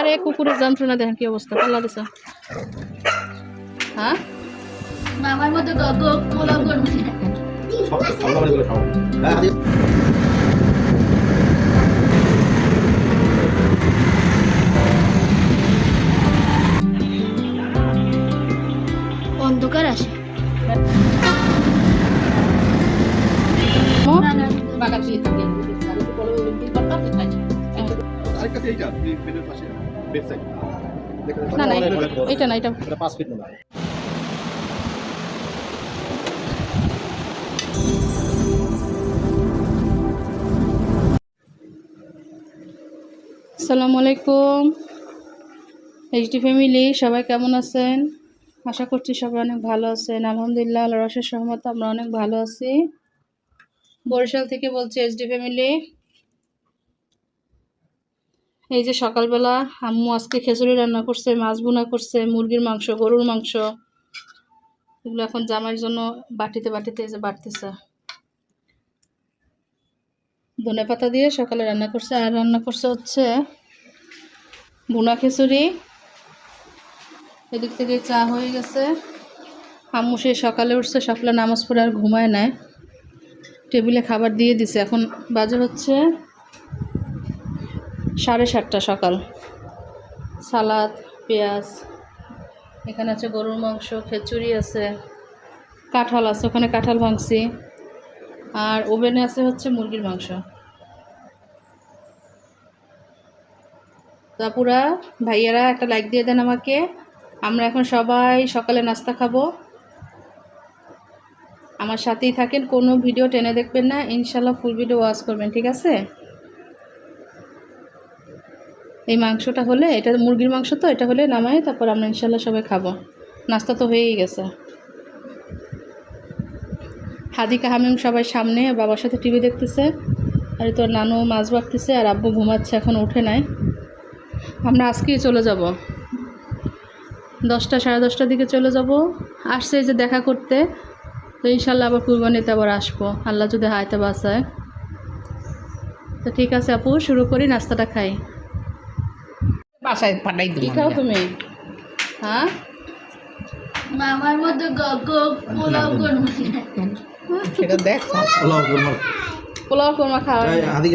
আরে কুকুরের যন্ত্রণা দেখেন কি অবস্থা পাল্লা দিছ হ্যাঁ মামার মতো গগ করবে মানে হ্যাঁ অন্ধকার আসে বাগান দিয়ে। আরেকটা এইটা এই বেডের পাশে বেড সাইড না না এটা না এটা এটা পাঁচ ফিট মনে আসসালামু আলাইকুম। এইচডি ফ্যামিলি সবাই কেমন আছেন? আশা করছি সবাই অনেক ভালো আছেন। আলহামদুলিল্লাহ আল্লাহ রসের সহমত আমরা অনেক ভালো আছি। বরিশাল থেকে বলছি এইচডি ফ্যামিলি এই যে সকালবেলা আম্মু আজকে খিচুড়ি রান্না করছে, মাছ ভুনা করছে, মুরগির মাংস, গরুর মাংস। এগুলো এখন জামাইয়ের জন্য বাটিতে বাটিতে এই যে বাড়তেছে। ধনে পাতা দিয়ে সকালে রান্না করছে, আর রান্না করছে হচ্ছে ভুনা খিচুড়ি। এদিক থেকে চা হয়ে গেছে। আম্মু সেই সকালে উঠছে, সকালে নামাজ পড়ে আর ঘুমায় নেয় টেবিলে খাবার দিয়ে দিছে। এখন বাজে হচ্ছে সাড়ে সাতটা সকাল। সালাদ, পেঁয়াজ, এখানে আছে গরুর মাংস, খিচুড়ি আছে, কাঁঠাল আছে, ওখানে কাঁঠাল ভাঙছি। আর ওভেনে আছে হচ্ছে মুরগির মাংস। তাপুরা ভাইয়ারা একটা লাইক দিয়ে দেন আমাকে। আমরা এখন সবাই সকালে নাস্তা খাব। আমার সাথেই থাকেন, কোনো ভিডিও টেনে দেখবেন না। ইনশাল্লাহ ফুল ভিডিও ওয়াচ করবেন, ঠিক আছে? এই মাংসটা হলে, এটা মুরগির মাংস তো, এটা হলে নামাই, তারপর আমরা ইনশাল্লাহ সবাই খাব। নাস্তা তো হয়েই গেছে। হাদিকা হামিম সবাই সামনে, বাবার সাথে টিভি দেখতেছে। আর তোর নানু, মাছ বাড়তেছে আর আব্বু ঘুমাচ্ছে, এখন উঠে নাই। আমরা আজকেই চলে যাব। দশটা, সাড়ে দশটার দিকে চলে যাব। আসছে যে দেখা করতে। তো ইনশাল্লাহ আবার কুরবানিতে আবার আসব। আল্লাহ যদি হায়তে বাসায় তো ঠিক আছে আপু, শুরু করি, নাস্তাটা খাই। বাসায় পাঠাই কী দিলাম খাও তুমি? হ্যাঁ? মামার গগ পোলাও করবে সেটা দেখ আল্লাহ আকবার পোলাও কোরমা খাওয়া আদি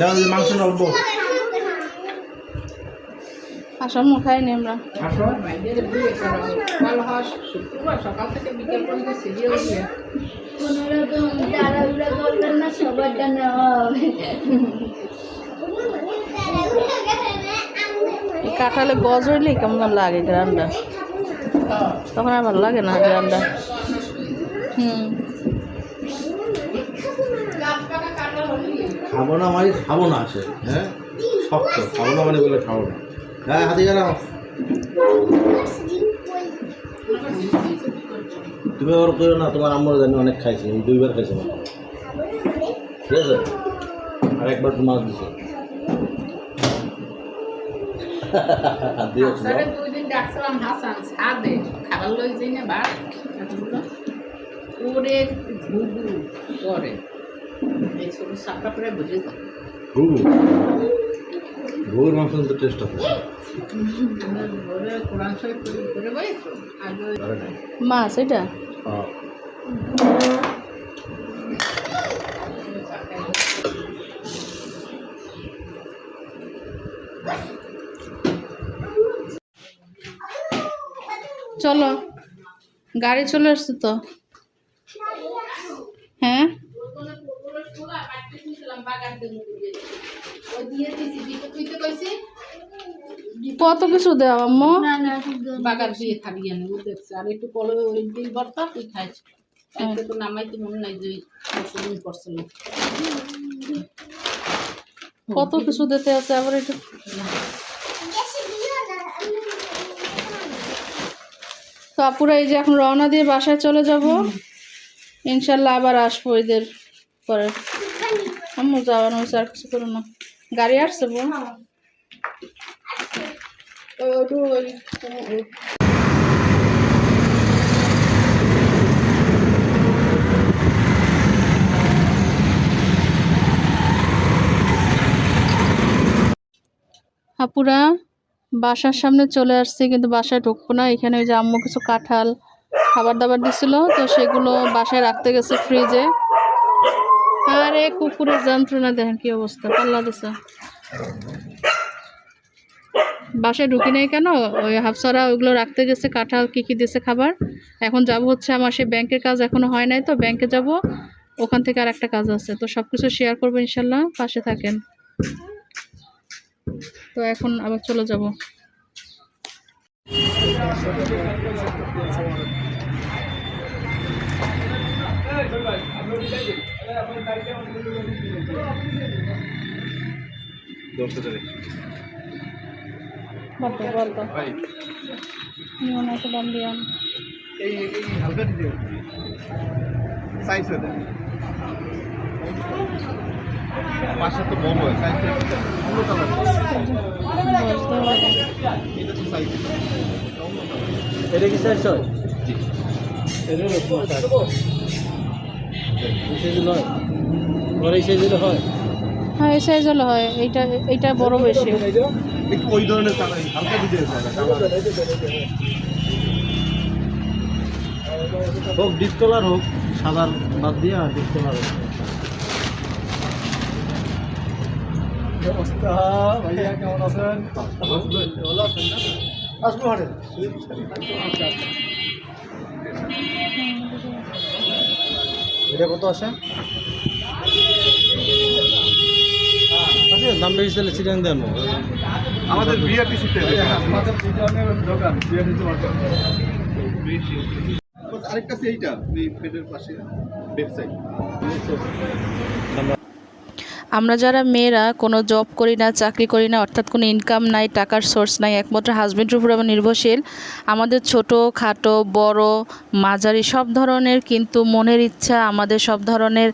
না মাংস নাও আসামো খাইনি আমরা। আসো। বাইরে দিয়ে করো কাল হাস শুক্রবার সকাল থেকে বিকেল পর্যন্ত সিরিয়াল দিয়ে তাড়াহুড়া করবেন না সবার নেওয়া হবে কাঁঠালে গজ হইলে কেমন লাগে গ্রামটা? তখন আর ভালো লাগে না গ্রামটা। হুম খাব না মানে খাব না আছে হ্যাঁ? শক্ত খাব না মানে বলে খাব না। হ্যাঁ হাতি গেলাম তুমি ওর করো না তোমার আম্মুর জানি অনেক খাইছে এই দুইবার খাইছে। ঠিক আছে? আর একবার তোমার দিছে। খাবার লই যাই না বা ঘুঘু করে। যায় ঘুঘু? ঘুঘুর মাংস কিন্তু টেস্ট কোরআন শরীফ করে- করে বই তো। আগে হ্যাঁ। তো হ্যাঁ কত কিছু দেওয়া আম্মু? না না বাগান দিয়ে খাবি জানে ও দেখছে আর একটু পরে ওই দিন ভর্তা তুই খাইছ একটা তো নামাইতে মনে নাই যে করছিল কত কিছু দিতে আছে আবার একটু তো আপুরা এই যে এখন রওনা দিয়ে বাসায় চলে যাব। ইনশাল্লাহ আবার আসব এদের পরে। আম্মু যাওয়ানো হয়েছে আর কিছু করো না। গাড়ি আসছে বোন আপুরা, বাসার সামনে চলে আসছে, কিন্তু বাসায় ঢুকবো না। এখানে ওই যে আম্মু কিছু কাঁঠাল খাবার দাবার দিছিল, তো সেগুলো বাসায় রাখতে গেছে ফ্রিজে আরে কুকুরের যন্ত্রণা, দেখেন কি অবস্থা, পাল্লা দিছে। বাসায় ঢুকি নাই কেন? ওই হাফসারা ওইগুলো রাখতে গেছে, কাঁঠাল কি কি দিছে খাবার। এখন যাব হচ্ছে আমার সেই ব্যাংকের কাজ এখনও হয় নাই তো, ব্যাংকে যাব। ওখান থেকে আর একটা কাজ আছে, তো সব কিছু শেয়ার করব ইনশাল্লাহ, পাশে থাকেন। তো এখন আবার চলে যাব। এই এই হালকা দিতে সাইজ হতে পাশে তো বড় হয় এটা তো সাইজ এটা কি সাইজ হয় হয় এই সাইজ হয়? হ্যাঁ? এই সাইজ হলে হয়। এইটা এইটা বড় বেশি। একটু ওই ধরনের হালকা দিতে হোক ডিপ কালার। হোক সাদার বাদ দিয়ে আর ডিপ হোক। অবস্থা ভাইয়া কেমন আছেন? ভালো আছেন আসব হাটে এটা কত আছে আচ্ছা দাম বেশি তাহলে চিরাং দেন। আমাদের বিআরটি সিটে আমাদের দোকান বিআরটি আরেকটা সেইটা এইটা এই পেটের পাশে ওয়েবসাইট আমরা যারা মেয়েরা কোনো জব করি না, চাকরি করি না, অর্থাৎ কোনো ইনকাম নাই, টাকার সোর্স নাই, একমাত্র হাজব্যান্ডের উপর আমরা নির্ভরশীল, আমাদের ছোট, খাটো, বড়, মাঝারি সব ধরনের কিন্তু মনের ইচ্ছা, আমাদের সব ধরনের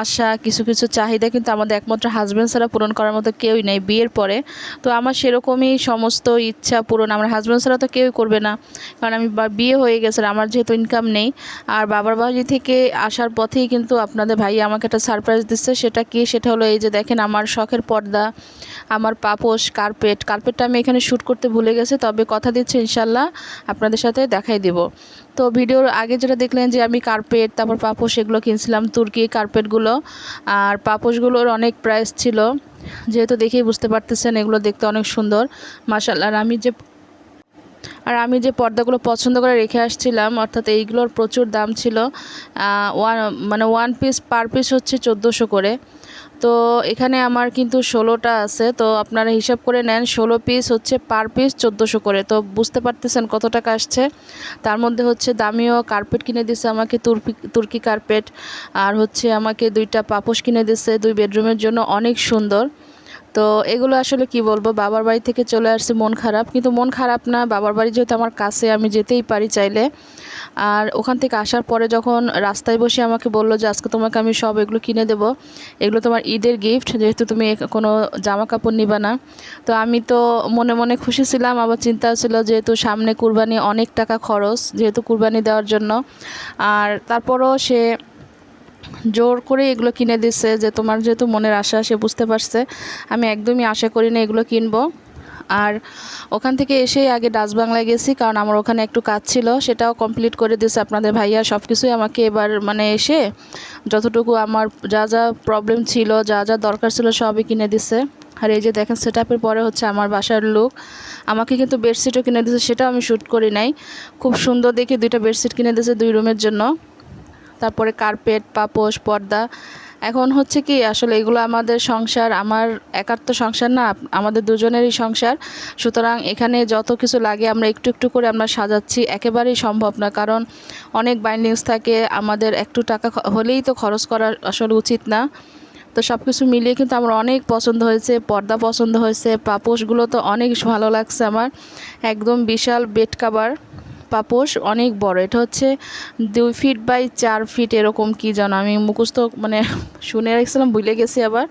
আশা, কিছু কিছু চাহিদা কিন্তু আমাদের একমাত্র হাজব্যান্ড ছাড়া পূরণ করার মতো কেউই নেই বিয়ের পরে। তো আমার সেরকমই সমস্ত ইচ্ছা পূরণ, আমার হাজব্যান্ড ছাড়া তো কেউই করবে না। কারণ আমি বিয়ে হয়ে গেছে, আমার যেহেতু ইনকাম নেই, আর বাবার বাড়ি থেকে আসার পথেই কিন্তু আপনাদের ভাই আমাকে একটা সারপ্রাইজ দিচ্ছে, সেটা কি, সেটা হলো এই যে দেখেন আমার শখের পর্দা, আমার পাপোশ, কার্পেট। কার্পেটটা আমি এখানে শ্যুট করতে ভুলে গেছি, তবে কথা দিচ্ছি ইনশাল্লাহ আপনাদের সাথে দেখাই দিব। তো ভিডিওর আগে যেটা দেখলেন যে আমি কার্পেট, তারপর পাপোশ এগুলো কিনছিলাম, তুর্কি কার্পেটগুলো। আর পাপোশগুলোর অনেক প্রাইস ছিল। যেহেতু দেখেই বুঝতে পারতেছেন, এগুলো দেখতে অনেক সুন্দর। মাসাল্লাহ আর আমি যে আর আমি যে পর্দাগুলো পছন্দ করে রেখে আসছিলাম, অর্থাৎ এইগুলোর প্রচুর দাম ছিল ওয়ান মানে ওয়ান পিস পার পিস হচ্ছে চোদ্দোশো করে। তো এখানে আমার কিন্তু ষোলোটা আছে, তো আপনারা হিসাব করে নেন, ষোলো পিস হচ্ছে পার পিস চোদ্দোশো করে। তো বুঝতে পারতেছেন কত টাকা আসছে। তার মধ্যে হচ্ছে দামিও কার্পেট কিনে দিছে আমাকে তুর্কি তুর্কি কার্পেট আর হচ্ছে আমাকে দুইটা পাপোশ কিনে দিছে, দুই বেডরুমের জন্য, অনেক সুন্দর। তো এগুলো আসলে কি বলব, বাবার বাড়ি থেকে চলে আসছে মন খারাপ। কিন্তু মন খারাপ না, বাবার বাড়ি যেহেতু আমার কাছে, আমি যেতেই পারি চাইলে। আর ওখান থেকে আসার পরে যখন রাস্তায় বসে আমাকে বলল যে, আজকে তোমাকে আমি সব এগুলো কিনে দেব। এগুলো তোমার ঈদের গিফট যেহেতু তুমি কোনো জামা কাপড় নিবা না। তো আমি তো মনে মনে খুশি ছিলাম। আবার চিন্তা ছিল যেহেতু সামনে কুরবানি অনেক টাকা খরচ, যেহেতু কুরবানি দেওয়ার জন্য। আর তারপরও সে জোর করে এগুলো কিনে দিচ্ছে যে তোমার যেহেতু মনের আশা, সে বুঝতে পারছে। আমি একদমই আশা করি না এগুলো কিনবো। আর ওখান থেকে এসেই আগে ডাচ বাংলায় গেছি, কারণ আমার ওখানে একটু কাজ ছিল, সেটাও কমপ্লিট করে দিয়েছে আপনাদের ভাইয়া। সব কিছুই আমাকে এবার মানে এসে যতটুকু আমার যা যা প্রবলেম ছিল, যা যা দরকার ছিল সবই কিনে দিছে। আর এই যে দেখেন সেট আপের পরে হচ্ছে আমার বাসার লুক আমাকে কিন্তু বেডশিটও কিনে দিয়েছে সেটাও আমি শ্যুট করি নাই। খুব সুন্দর দেখে দুইটা বেডশিট কিনে দিয়েছে দুই রুমের জন্য। তারপরে কার্পেট পাপোশ, পর্দা। এখন হচ্ছে কি, আসলে এগুলো আমাদের সংসার, আমার একার তো সংসার না আমাদের দুজনেরই সংসার। সুতরাং এখানে যত কিছু লাগে আমরা একটু একটু করে আমরা সাজাচ্ছি, একেবারেই সম্ভব না। কারণ অনেক বাইন্ডিংস থাকে, আমাদের একটু টাকা হলেই তো খরচ করা আসলে উচিত না। তো সব কিছু মিলিয়ে কিন্তু আমার অনেক পছন্দ হয়েছে, পর্দা পছন্দ হয়েছে, পাপোশগুলো তো অনেক ভালো লাগছে আমার। একদম বিশাল বেড কাভার পাপোশ অনেক বড়। এটা হচ্ছে দুই ফিট বাই চার ফিট এরকম কি যেন, আমি মুখস্থ মানে শুনে রাখছিলাম, ভুলে গেছি আবার।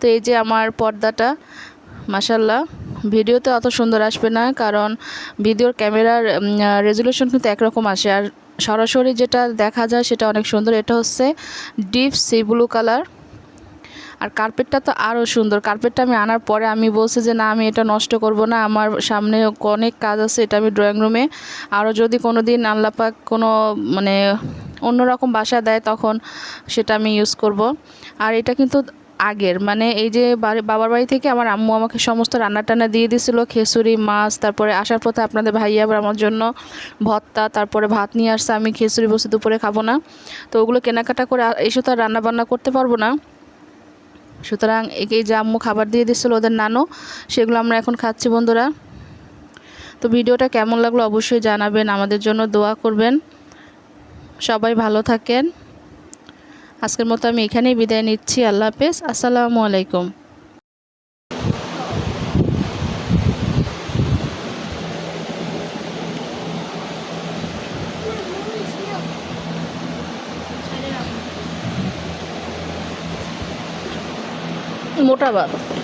তো এই যে আমার পর্দাটা মাসাল্লাহ ভিডিওতে অত সুন্দর আসবে না, কারণ ভিডিওর ক্যামেরার রেজুলেশন কিন্তু একরকম আসে। আর সরাসরি যেটা দেখা যায় সেটা অনেক সুন্দর। এটা হচ্ছে ডিপ সি ব্লু কালার আর কার্পেটটা তো আরও সুন্দর। কার্পেটটা আমি আনার পরে আমি বলছি যে, না, আমি এটা নষ্ট করব না। আমার সামনে অনেক কাজ আছে, এটা আমি ড্রয়িং রুমে আরও যদি কোনো দিন আল্লাপাক কোনো মানে অন্যরকম বাসা দেয়, তখন সেটা আমি ইউজ করব। আর এটা কিন্তু আগের মানে এই যে বাবার বাড়ি থেকে আমার আম্মু আমাকে সমস্ত রান্না টান্না দিয়ে দিয়েছিলো, খেসুরি, মাছ, তারপরে আসার পথে আপনাদের ভাইয়া আবার আমার জন্য ভর্তা, তারপরে ভাত নিয়ে আসছে। আমি খেসুরি বসে দুপুরে খাব না। তো ওগুলো কেনাকাটা করে এসে তো আর রান্না বান্না করতে পারব না। সুতরাং একেই যে আম্মু খাবার দিয়ে দিচ্ছিল ওদের নানো, সেগুলো আমরা এখন খাচ্ছি বন্ধুরা। তো ভিডিওটা কেমন লাগল অবশ্যই জানাবেন, আমাদের জন্য দোয়া করবেন। সবাই ভালো থাকেন। আজকের মতো আমি এখানেই বিদায় নিচ্ছি, আল্লাহ হাফেজ। আসসালামু আলাইকুম। মোটা ভাত